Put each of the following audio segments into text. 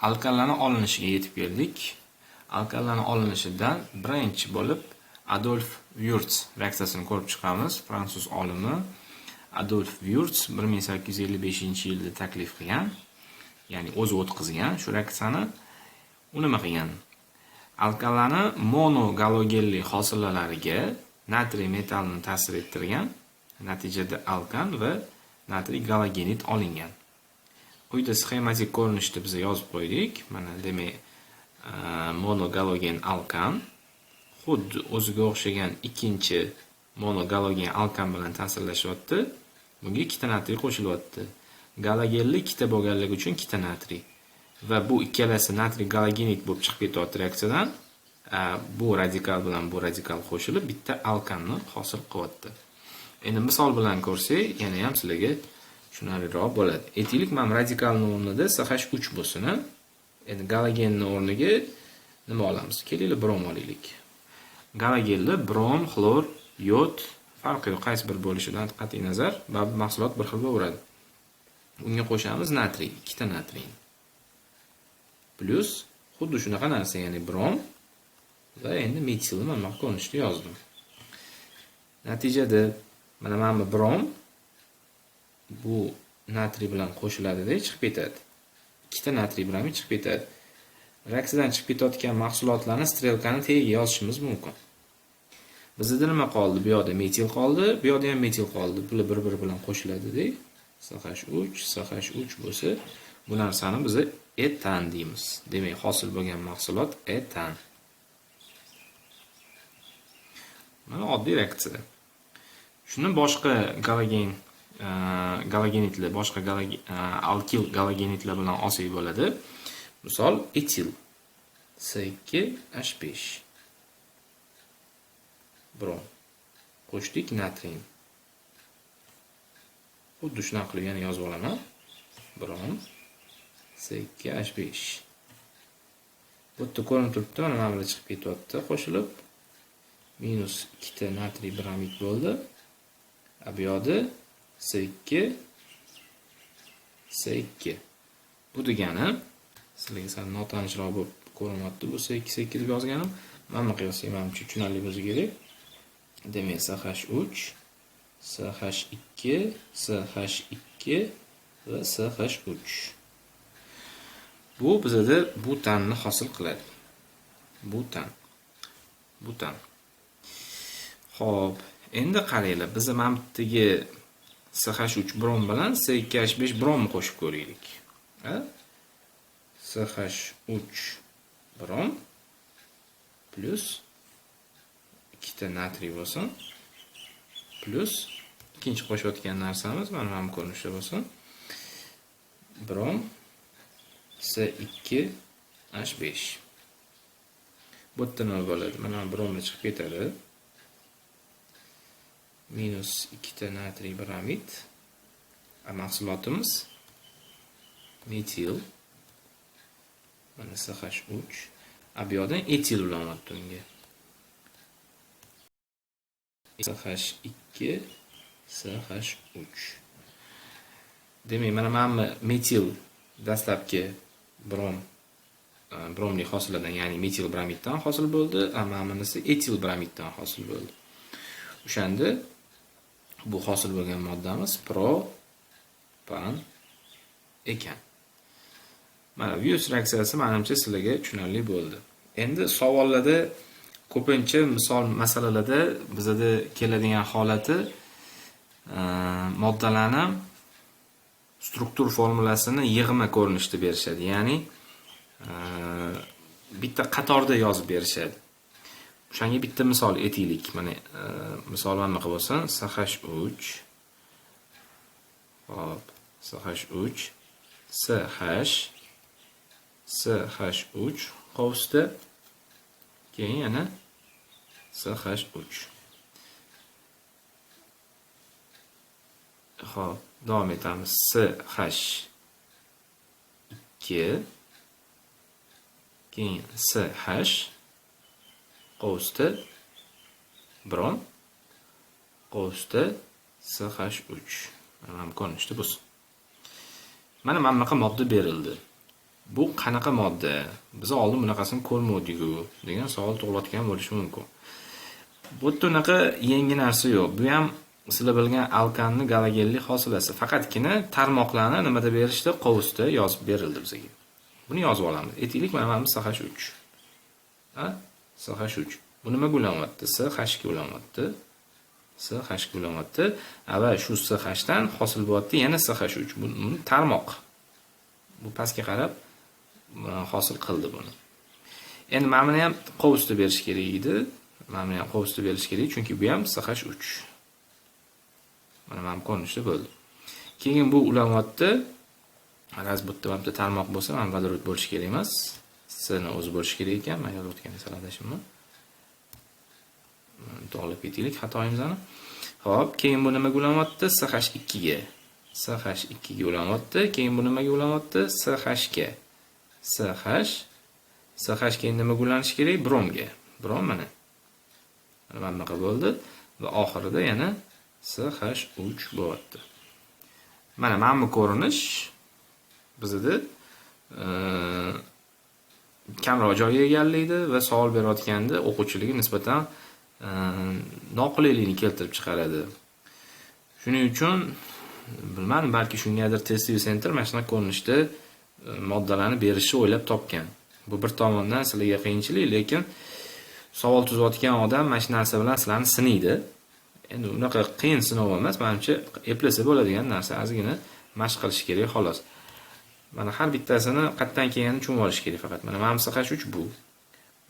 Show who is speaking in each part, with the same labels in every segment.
Speaker 1: alkanlarni olinishiga yetib keldik. Alkanlarni olinishidan birinchi bo'lib Adolf Wurtz reaksiyasini ko'rib chiqamiz. Fransuz olimi Adolf Wurtz 1855-yilda taklif qilgan, ya'ni o'zi o'tkazgan shu reaksiyani. U nima qilgan? Alkanlarni monogalogenli hosilalariga natriy metallini ta'sir ettirgan. Natijada alkan va natriy galogenit olingan. Quyida sxematik ko'rinishda biz yozib qo'ydik. Mana demak, e, monogalogen alkan xuddi o'ziga o'xshagan ikkinchi monogalogen alkan bilan ta'sirlashyapti. Bunga ikkita natriy qo'shilyapti. Galogenli ikkita bo'lganligi uchun ikkita natriy. Va bu ikkalasi natriy galogenik bo'lib chiqib ketyapti reaksiyadan. E, bu radikal bilan bu radikal qo'shilib bitta alkanni hosil qilyapti. Endi misol bilan ko'rsak, yana ham sizlarga tushunarliroq bo'ladi. aytaylik mana radikalni o'rnida SH3 bo'lsin, Endi galogenni o'rniga nima olamiz? Kelinglar brom olaylik. galogenda brom, xlor, yod farqi yo'q, qaysi bir bo'lishidan qat'iy nazar, baribir mahsulot bir xil bo'laveradi. Unga qo'shamiz natriy, ikkita natriy. Plus xuddi shunaqa narsa, ya'ni brom va endi metilni mana bunaqa ko'rinishda yozdim. Natijada mana mana bu brom bu natriy bilan qo'shiladida chiqib ketadi. ikkita natriy bilan chiqib ketadi. Reaksiyadan chiqib ketayotgan mahsulotlarni strelkani tagiga yozishimiz mumkin. Bizda nima qoldi? Bu yoqda metil qoldi, bu yoqda ham metil qoldi. Bular bir-biri bilan qo'shiladi-da. SH3, SH3 bo'lsa, bu narsani biz etan deymiz. Demak, hosil bo'lgan mahsulot etan. Mana oddiy reaksiya. Shuni boshqa galogen galogenitlar boshqa alkil galogenitlar bilan osiy bo'ladi. Misol etil C2H5 brom qo'shdik natriy. Xuddi shunaqa qilib yana yozib olaman. Brom C2H5 Bu yerda ko'rinib turibdi, mana mana bular chiqib ketyapti qo'shilib. Minus 2 natriy bramid bo'ldi. a Bu yoqda S2 S2 bu degani sizlarga sal notanishroq bo'lib ko'rinmoqdi. bu S2 S2 deb yozganim. Mana bunaqa yozsam manimcha tushunarli bo'lsa kerak. Demak SH3 SH2 SH2 va SH3 bu bizada butanni hosil qiladi. Butan. Butan. Xo'p, endi qaranglar, biz mana bu SH3 brom bilan C2H5 bromni qo'shib ko'raylik. SH3 brom plus ta natriy bo'lsin plus ikkinchi qo'shayotgan narsamiz mana mana ko'rinishda bo'lsin. Brom C2H5 bu yerda nima bo'ladi? Mana bromni chiqib ketadi. Minus ikkita natriy bromid mahsulotimiz metil. Mana SH3 bu yoqdan etil ulanyapti unga. SH2 SH3 demak mana mana metil dastlabki brom e, bromli hosiladan ya'ni metil bromiddan hosil bo'ldi mana bunisi etil bromiddan hosil bo'ldi. O'shanda bu hosil bo'lgan moddamiz propan ekan. Mana virus reaksiyasi menimcha sizlarga tushunarli bo'ldi. Endi savollarda ko'pincha misol masalalarda bizada keladigan holati e, moddalarni struktur formulasini yig'ma ko'rinishda berishadi. Ya'ni e, bitta qatorda yozib berishadi. O'shanga bitta misol aytaylik. Mana e, misol mana bunaqa bo'lsin, SH3 Hop, SH3 SH SH3 qovusda keyin yana SH3 Hop, davom etamiz. SH2 keyin SH qovusda biron qovusda SH3 mana ko'rinishda bo'lsin. Mana mana bunaqa modda berildi. bu qanaqa modda? Biz oldin bunaqasini ko'rmovdiku degan savol tug'ilayotgan bo'lishi mumkin. Bu yerda unaqa yangi narsa yo'q. Bu ham sizlar bilgan alkanni galogenli hosilasi. Faqatgina tarmoqlarni nimada berishdi? Qovusda yozib berildi bizga. Buni yozib olamiz. Aytaylik mana bu sh uch. Sh uch. Bu nimaga ulanyapti sh ga ulanyapti sh ga ulanyapti va shu sh dan hosil bo'lyapti yana sh uch. Bu tarmoq. Bu pastga qarab e, hosil qildi buni. Endi mana buni ham qovusda berish kerak edi. Mana buni ham qovusda berish kerak chunki bu ham sh uch. Mana mana bu ko'rinishda bo'ldi. Keyin bu ulanyapti raz bu bitta tarmoq bo'lsa mana vodorod bo'lishi kerak emas. Sni o'zi bo'lishi kerak ekan man yozayotgan sal adashibman to'g'irlab ketaylik xatoyimizni ho'p keyin bu nimaga ulanyapti sh ikkiga. Sh ikkiga ulanyapti keyin bu nimaga ulanyapti sh ga. Sh sh keyin nimaga ulanishi kerak? Bromga. Brom mana. Mana bunaqa bo'ldi. Va oxirida yana sh uch bo'lyapti mana mana bu ko'rinish bizda kamroq joy egallaydi va savol berayotganda o'quvchilarga nisbatan e, noqulaylikni keltirib chiqaradi. Shuning uchun bilmadim balki shungadir testiy center mana shunaqa ko'rinishda e, moddalarni berishni o'ylab topgan. Bu bir tomondan sizlarga qiyinchilik lekin savol tuzayotgan odam mana shu narsa bilan sizlarni sinaydi endi unaqa qiyin sinov emas manimcha eplasa bo'ladigan narsa ozgina mashq qilish kerak xolos. Mana har bittasini qayerdan kelganini tushunib olish kerak faqat. Mana mana bu h uch bu.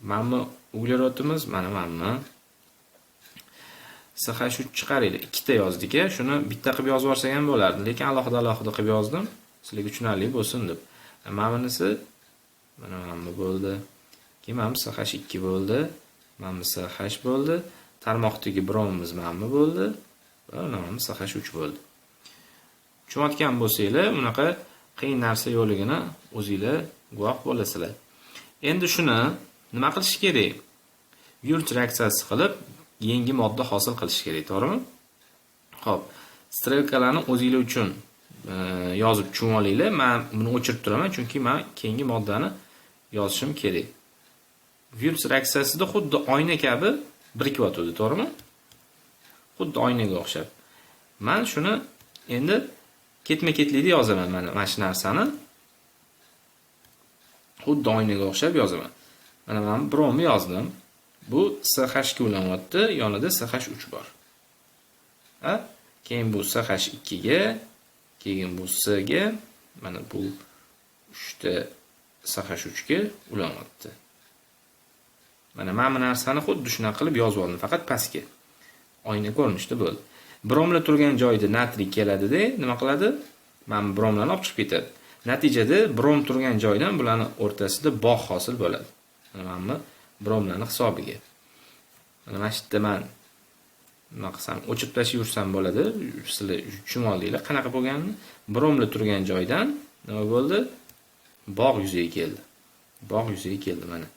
Speaker 1: Mana bu uglerodimiz mana mana bu sh uch chiqaringlar ikkita yozdik a shuni bitta qilib yozib yuborsak ham bo'lardi. Lekin alohida alohida qilib yozdim. Sizlarga tushunarli bo'lsin deb. Mana bunisi mana mana bu bo'ldi. Keyin mana bu sh ikki bo'ldi. Mana bu sh bo'ldi. Tarmoqdagi birovimiz mana bu bo'ldi. Va mana bu sh uch bo'ldi. Tushunayotgan bo'lsanglar bunaqa qiyin narsa yo'qligini o'zinglar guvoh bo'lasizlar. Endi shuni nima qilish kerak? Yurt reaksiyasi qilib yangi modda hosil qilish kerak to'g'rimi? Ho'p strelkalarni o'zinglar uchun e, yozib tushunib olinglar man buni o'chirib turaman chunki man keyingi moddani yozishim kerak. Virus reaksiyasida xuddi oyna kabi birikyotgandi to'g'rimi? Xuddi oynaga o'xshab. Man shuni endi ketma ketlikda yozaman mana mana shu narsani. Xuddi oynaga o'xshab yozaman. Mana man biromni yozdim. Bu sh ga ulanyapti yonida sh uch bor. A keyin bu sh ikkiga keyin bu sga ga mana bu uchta sh uchga ulanyapti mana mana bu narsani xuddi shunaqa qilib yozib oldim faqat pastga. Oyna ko'rinishda bo'ldi. Bromlar turgan joyda natriy keladida nima qiladi? Mana bromlarni olib chiqib ketadi. Natijada brom turgan joydan bularni o'rtasida bog' hosil bo'ladi. Mana bu bromlarni hisobiga. Mana shu yerda man? Nima qilsam o'chirib tashlab yursam bo'ladi. Sizlar tushunmoldinglar qanaqa bo'lganini. Bromlar turgan joydan nima bo'ldi? Bog' yuzaga keldi. Bog' yuzaga keldi mana.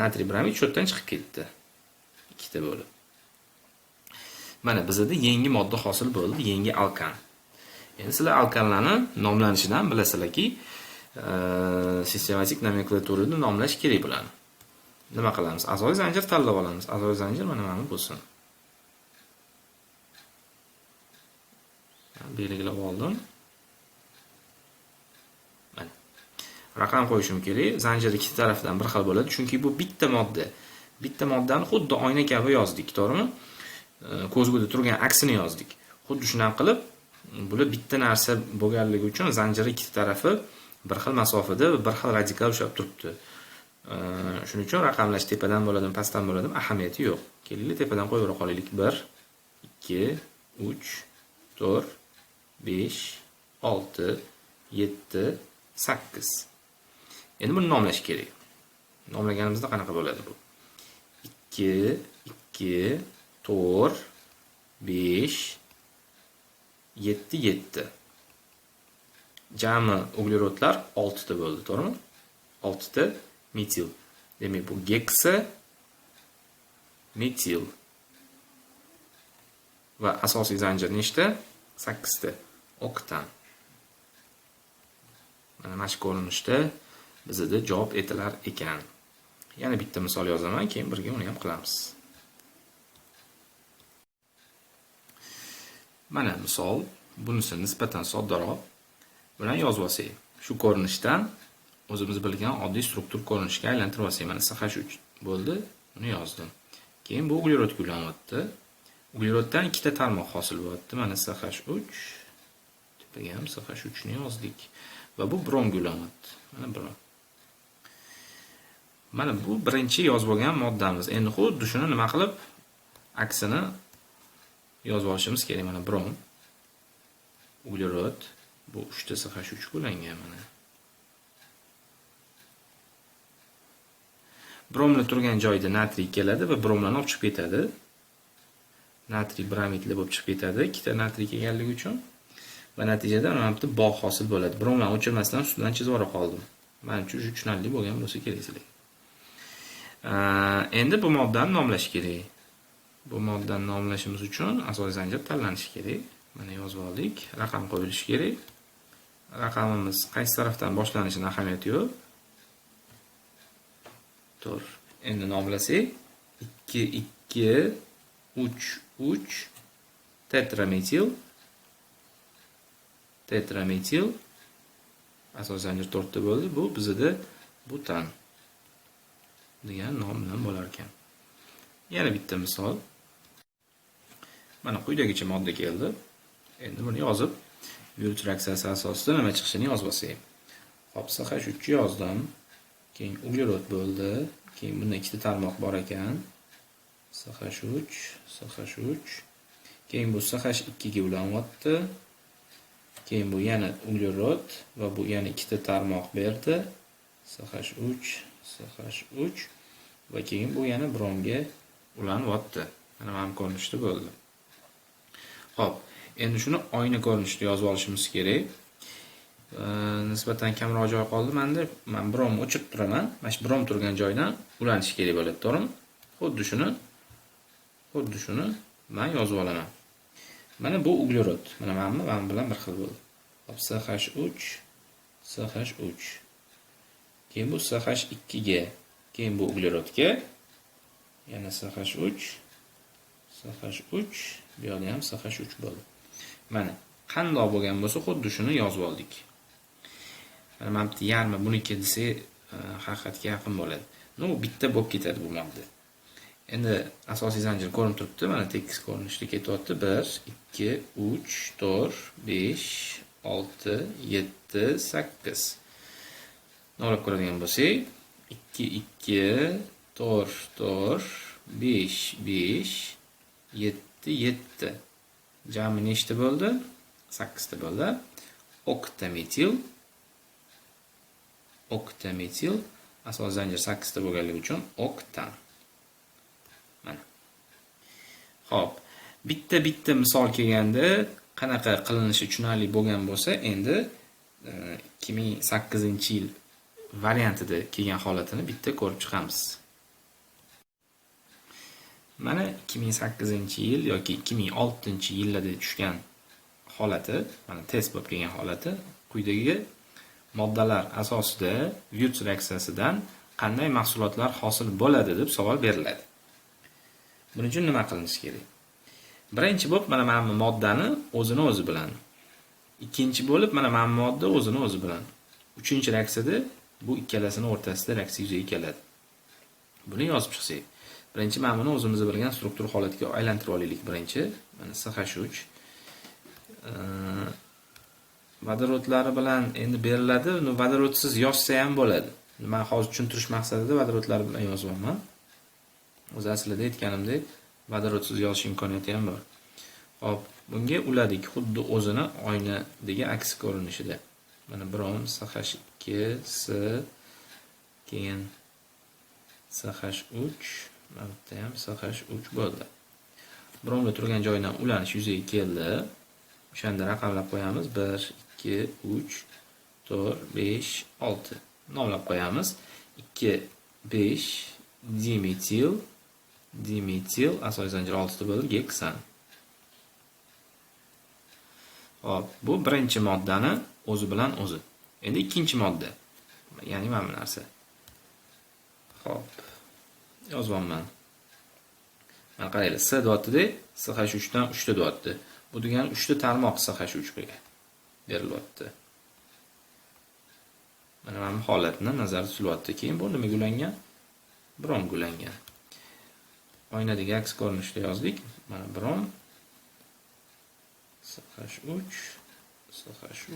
Speaker 1: Natriy bromid shu yerdan chiqib ketdi. Ikkita bo'lib. Mana bizada yangi modda hosil bo'ldi yangi alkan. Endi sizlar alkanlarni nomlanishidan bilasizlarki e, sistematik nomenklaturada nomlash kerak bularni nima qilamiz? Azoyi zanjir tanlab olamiz. Azoyi zanjir mana mana bo'lsin. Belgilab oldim. Mana. Raqam qo'yishim kerak. Zanjir ikki tarafdan bir xil bo'ladi. Chunki bu bitta modda. Bitta moddani xuddi oyna kabi yozdik to'g'rimi? Ko'zguda turgan aksini yozdik. Xuddi shunaqa qilib bular bitta narsa bo'lganligi uchun zanjirni ikki tarafi bir xil masofada va bir xil radikal ushlab turibdi. Shuning uchun raqamlash tepadan bo'ladimi pastdan bo'ladimi ahamiyati yo'q. Kelinglar tepadan qo'yavera qolaylik. Bir ikki uch to'rt besh olti yetti sakkiz. Endi buni nomlash kerak. Nomlaganimizda qanaqa bo'ladi bu? Ikki ikki to'rt besh yetti yetti. Jami uglerodlar oltita bo'ldi to'g'rimi? Oltita metil. Demak bu geksa metil. Va asosiy zanjir nechta? Sakkizta. Oktan. Mana mana shu ko'rinishda bizada javob etilar ekan. Yana bitta misol yozaman keyin birga uni ham qilamiz. Mana misol bunisi nisbatan soddaroq. Bilan yozib olsak shu ko'rinishdan o'zimiz bilgan oddiy struktur ko'rinishga aylantirib olsak mana sh3 bo'ldi uni yozdim. Keyin bu uglerodga ulanyapti ugleroddan ikkita tarmoq hosil bo'lyapti. Mana sh3 tepaga ham sh3 ni yozdik. Va bu bromga ulanyapti mana brom mana bu birinchi yozib olgan moddamiz. Endi xuddi shuni nima qilib aksini yozib olishimiz kerak. Mana brom uglerod bu uchtasi H3 bo'langan mana. Bromni turgan joyda natriy keladi va bromlarni olib chiqib ketadi. Natriy bromidlar bo'lib chiqib ketadi ikkita natriy kelganligi uchun. Va natijada mana bitta bog' hosil bo'ladi. Bromlarni o'chirmasdan ustidan chizib yubora qoldim. Manimcha shu tushunarli bo'lgan bo'lsa kerak sizlarga. Endi bu moddani nomlash kerak. Bu moddani nomlashimiz uchun asosiy zanjir tanlanishi kerak. Mana yozib oldik. Raqam qo'yilishi kerak. Raqamimiz qaysi tarafdan boshlanishini ahamiyati yo'q. To'rt endi nomlasak. İkki ikki uch uch. Tetrametil tetrametil asosiy zanjir to'rtta bo'ldi. Bu bizada butan degan nom bilan bo'lar ekan yana bitta misol mana quyidagicha modda keldi endi buni yozib yuritish reaksiyasi asosida nima chiqishini yozib olsak hop h uchni yozdim keyin uglerod bo'ldi keyin bunda ikkita tarmoq bor ekan sh uch sh uch keyin bu sh ikkiga ulanyapti keyin bu yana uglerod va bu yana ikkita tarmoq berdi sh uch sh uch va keyin bu yana bromga ulanyapti mana mana ko'rinishda bo'ldi Hop. Endi shuni oyna ko'rinishda yozib olishimiz kerak. E, nisbatan kamroq joy qoldi menda. Men birovni o'chirib turaman. Mana shu birom turgan joydan ulanish kerak bo'ladi, to'g'rimi? Xuddi shuni xuddi shuni men yozib olaman. Mana bu uglerod. Mana menmi, men bilan bir xil bo'ldi. Hop, CH3 CH3. Keyin bu CH2 ga, keyin bu uglerodga yana CH3 saqash 3 bu yoqda ham saqash 3 bo'ldi. Mana qandoq bo'lgan bo'lsa xuddi shuni yozib oldik. Mana mana bitta yarmi buniki desa e, haqiqatga yaqin bo'ladi. Ну bitta bo'lib ketadi bu mabda endi asosiy zanjir ko'rinib turibdi mana tekis ko'rinishda ketyapti. Bir ikki uch to'rt besh olti yetti sakkiz. Noqlab ko'radigan bo'lsak ikki ikki to'rt to'rt besh besh yetti yetti. Jami nechta bo'ldi? Sakkizta bo'ldi. Oktametil. Oktametil asos zanjir sakkizta bo'lganligi uchun oktan. Mana. Ho'p bitta bitta misol kelganda qanaqa qilinishi tushunarli bo'lgan bo'lsa endi e, ikki ming sakkizinchi yil variantida kelgan holatini bitta ko'rib chiqamiz. Mana ikki ming sakkizinchi yil yoki ikki ming oltinchi yillarda tushgan holati mana test bo'lib kelgan holati quyidagi moddalar asosida virus reaksiyasidan qanday mahsulotlar hosil bo'ladi deb savol beriladi. Buning uchun nima qilinishi kerak? Birinchi bo'lib mana mana bu moddani o'zini o'zi bilan ikkinchi bo'lib mana mana bu modda o'zini o'zi bilan uchinchi reaksiyada bu ikkalasini o'rtasida reaksiya yuzaga keladi. Buni yozib chiqsak birinchi mana buni o'zimiz bilgan struktur holatiga aylantirib olaylik birinchi mana sh uch. Vodorodlari bilan endi beriladi. Uni vodorodsiz yozsa ham bo'ladi. Man hozir tushuntirish maqsadida vodorodlar bilan yozyapman o'zi aslida aytganimdek vodorodsiz yozish imkoniyati ham bor. Hop bunga uladik. Xuddi o'zini oynadagi aks ko'rinishida. Mana brom sh ikki s keyin sh uch. Mana bitta ham sh uch bo'ldi. Bromda turgan joyidan ulanish yuzaga keldi. O'shanda raqamlab qo'yamiz. Bir ikki uch to'rt besh olti. Nomlab qo'yamiz. Ikki besh dimetil dimetil asosiy zanjir oltita bo'ldi. Geksan. Hop bu birinchi moddani o'zi bilan o'zi. Endi ikkinchi modda. Ya'ni mana bu narsa. Ho'p. Yozyapman mana qaranglar s deyaptida sh uchdan uchta deyapti. Bu degani uchta tarmoq s hash uchga berilyapti. Mana mana bu holatni nazarda tutilyapti keyin bu nimaga ulangan? Bromga ulangan. Oynadagi aks ko'rinishda yozdik. Mana brom sh3 sh3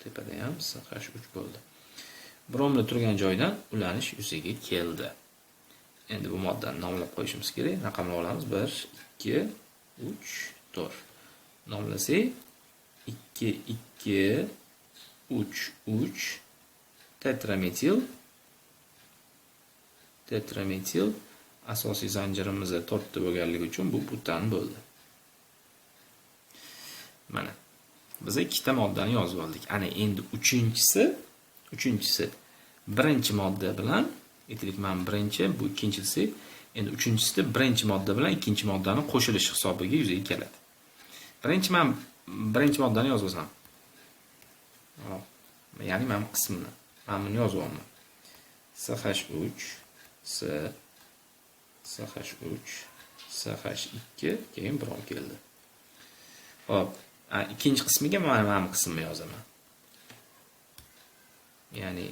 Speaker 1: tepada ham sh3 bo'ldi. Bromda turgan joydan ulanish yuzaga keldi. Endi bu moddani nomlab qo'yishimiz kerak. Raqamlab olamiz. 1 2 3 4 nomlasak 2 2 3 3 tetrametil tetrametil asosiy zanjirimizda to'rtta bo'lganligi uchun bu butan bo'ldi. Mana. Biz ikkita moddani yozib oldik. Ana endi uchinchisi uchinchisi birinchi modda bilan aytaylik mana birinchi bu ikkinchisi endi uchinchisida birinchi modda bilan ikkinchi moddani qo'shilishi hisobiga yuzaga keladi. Birinchi man birinchi moddani yozib olsam ya'ni mana bu qismini mana buni yozyapman sh3 s sh3 sh2 keyin birov keldi. Ho'p ikkinchi qismiga mana mana bu qismni yozaman. Ya'ni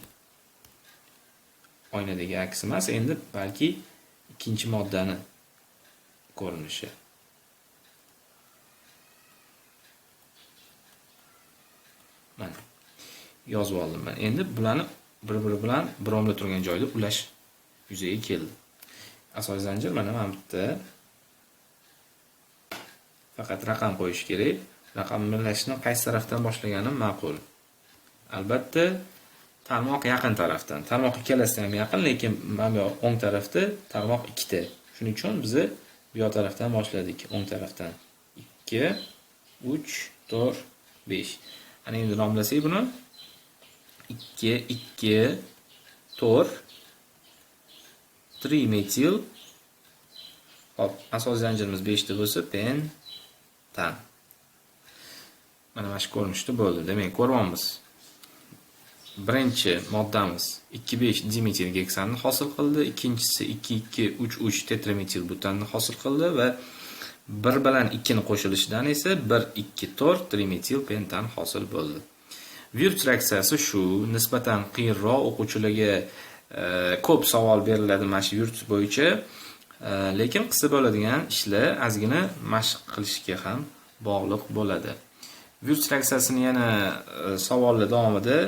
Speaker 1: oynadagi aks emas, endi balki ikkinchi moddani ko'rinishi. Mana yozib oldim man Endi bularni bir-biri bilan biromda turgan joyda ulash yuzaga keldi. Asosiy zanjir mana mana bu yerda faqat raqam qo'yish kerak. raqam Raqamlashni qaysi tarafdan boshlaganim ma'qul. Albatta, tarmoq yaqin tarafdan. Tarmoq ikkalasi ham yaqin, lekin mana bu o'ng tarafda tarmoq ikkita. Shuning uchun biz bu yoq tarafdan boshladik, o'ng tarafdan. 2 3 4 5. Ana endi nomlasak buni 2 2 4 3 metil Hop, asosiy zanjirimiz 5 ta bo'lsa, pen tan. Mana mana shu ko'rinishda bo'ldi. Demak, ko'ryapmiz. Birinchi moddamiz 2,5 dimetil geksanni hosil qildi, ikkinchisi 2,2,3,3 tetrametil butanni hosil qildi va 1 bilan 2 ni qo'shilishidan esa 1,2,4 trimetil pentan hosil bo'ldi. Virus reaksiyasi shu nisbatan qiyinroq o'quvchilarga e, ko'p savol beriladi mana shu virus bo'yicha. E, lekin qilsa bo'ladigan ishlar ozgina mashq qilishga ham bog'liq bo'ladi virus reaksiyasini yana e, savollar davomida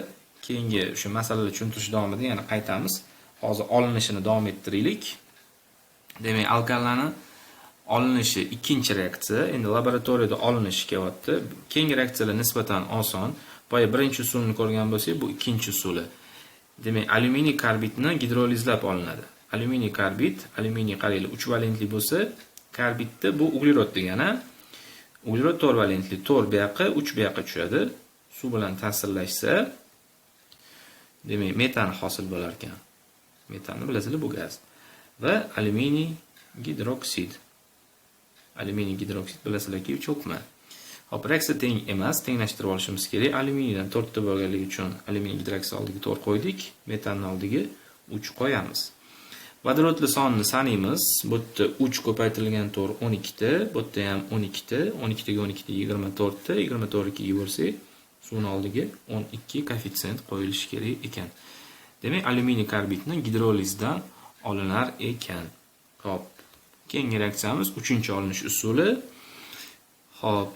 Speaker 1: keyingi shu masalalar tushuntirish davomida yana qaytamiz. Hozir olinishini davom ettiraylik. Demak alkallarni olinishi ikkinchi reaksiya. Endi laboratoriyada olinishi kelyapti. Keyingi reaksiyalar nisbatan oson. Boya birinchi usulni ko'rgan bo'lsak bu ikkinchi usuli. Demak alyuminiy karbidni gidrolizlab olinadi. Alyuminiy karbid alyuminiy qaranglar uch valentli bo'lsa karbidda bu uglerod degani uglerod 4 valentli 4 bu uch 3 bu tushadi. Suv bilan ta'sirlashsa demak metan hosil bo'lar ekan. Metanni bilasizlar bu gaz. Va alyuminiy gidroksid. Alyuminiy gidroksid bilasizlarki cho'kma. Hop reaksiya teng emas tenglashtirib olishimiz kerak. Alyuminiydan 4 ta bo'lganligi uchun alyuminiy gidroksid oldiga 4 qo'ydik metanni oldiga 3 qo'yamiz. Vodorodli sonni sanaymiz. Bu yerda 3 ko'paytirilgan to'rt 12 ta, bu yerda ham 12 ta, 12 o'n 12 ta 24 ta, 24 ga bo'lsak, shuni oldiga 12 koeffitsient qo'yilishi kerak ekan. Demak, alyuminiy karbidni gidrolizdan olinar ekan. Xo'p. Keyingi reaksiyamiz 3-olinish usuli. Xo'p.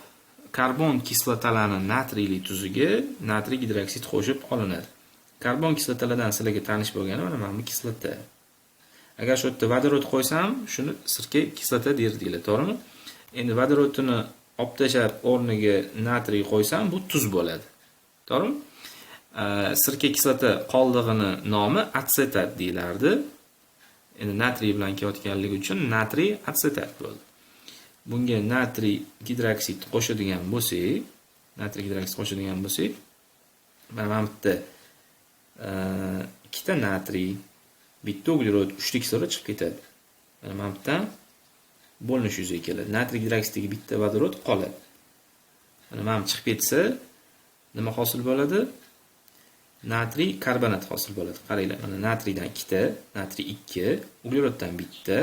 Speaker 1: Karbon kislotalarini natriyli tuziga natriy gidroksid qo'shib olinadi. Karbon kislotalardan sizlarga tanish bo'lgani mana mana bu kislota. agar shu yerda vodorod qo'ysam shuni sirka kislota derdinglar to'g'rimi endi vodorodni olib tashlab o'rniga natriy qo'ysam bu tuz bo'ladi. To'g'rimi? Sirka kislota qoldig'ini nomi atsetat deyilardi endi natriy bilan kelayotganligi uchun natriy atsetat bo'ldi. Bunga natriy gidroksid qo'shadigan bo'lsak natriy gidroksid qo'shadigan bo'lsak mana bu yerda ikkita natriy bitta uglerod uchta kislorod chiqib ketadi. Mana mana bu yerdan bo'linish yuzaga keladi natriy gidroksidagi bitta vodorod qoladi mana mana chiqib ketsa nima hosil bo'ladi natriy karbonat hosil bo'ladi. Qaranglar, mana natriydan ikkita, natriy 2, ugleroddan bitta,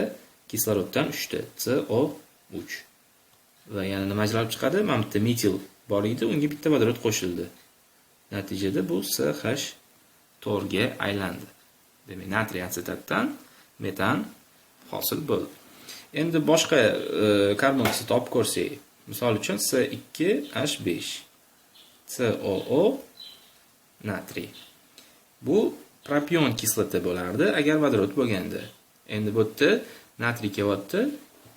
Speaker 1: kisloroddan uchta CO3. Va yana nima ajralib chiqadi? Mana bitta metil bor edi, unga bitta vodorod qo'shildi. Natijada bu CH4 ga aylandi. Demak, natriy asetatdan metan hosil bo'ldi. Endi boshqa e, karbon kislota olib ko'rsak, misol uchun C2H5 COO natriy. Bu propion kislota bo'lardi agar vodorod bo'lganda. Endi bu yerda natriy kelyapti,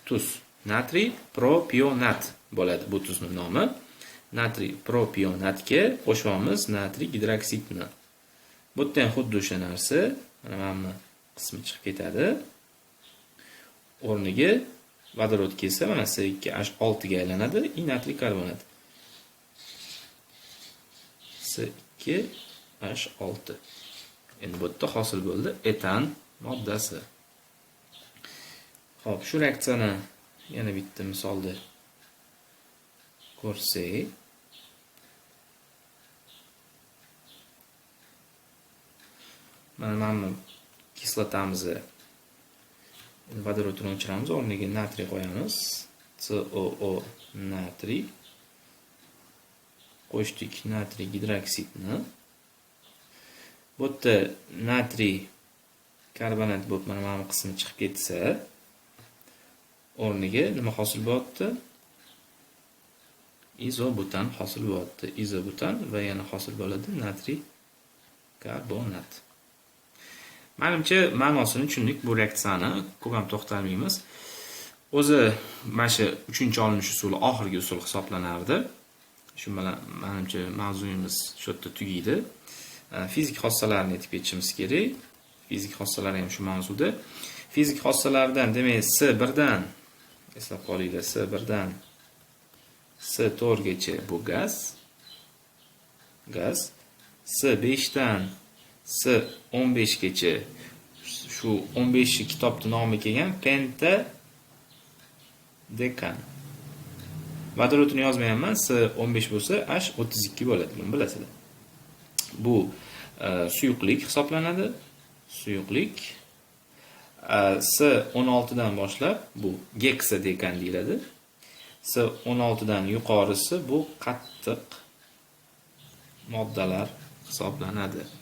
Speaker 1: tuz. Natriy propionat bo'ladi bu tuzning nomi. Natriy propionatga qo'shamiz natriy gidroksidni. Bu yerda ham xuddi o'sha narsa, mana mana qismi chiqib ketadi. O'rniga vodorod kelsa, mana C2H6 ga aylanadi, inatli karbonat. C2H6. Endi bu yerda hosil bo'ldi etan moddasi. Xo'p, shu reaksiyani yana bitta misolda ko'rsak, mana mana kislotamizni vodorodni o'chiramiz, o'rniga natriy qo'yamiz. COO natriy qo'shdik natriy gidroksidni. Bu yerda natriy karbonat bo'lib mana mana qismi chiqib ketsa, o'rniga nima hosil bo'lyapti? Izobutan hosil bo'lyapti. Izobutan va yana hosil bo'ladi natriy karbonat. Menimcha ma'nosini tushundik bu reaksiyani, ko'p ham to'xtalmaymiz. O'zi mana shu 3-olinish usuli oxirgi usul hisoblanardi. Shu bilan menimcha mavzuyimiz shu yerda tugaydi. Fizik xossalarini aytib ketishimiz kerak. Fizik xossalari ham shu mavzuda. Fizik xossalardan, demak, S1 dan eslab qolinglar, S1 dan S4 gacha bu gaz. Gaz. S5 dan S15 gacha shu 15 kitobda nomi kelgan penta dekan. Vodorodni yozmayapman, S15 bo'lsa H32 bo'ladi, buni bilasizlar. Bu e, suyuqlik hisoblanadi. Suyuqlik e, S16 dan boshlab bu dekan deyiladi. S16 dan yuqorisi bu qattiq moddalar hisoblanadi.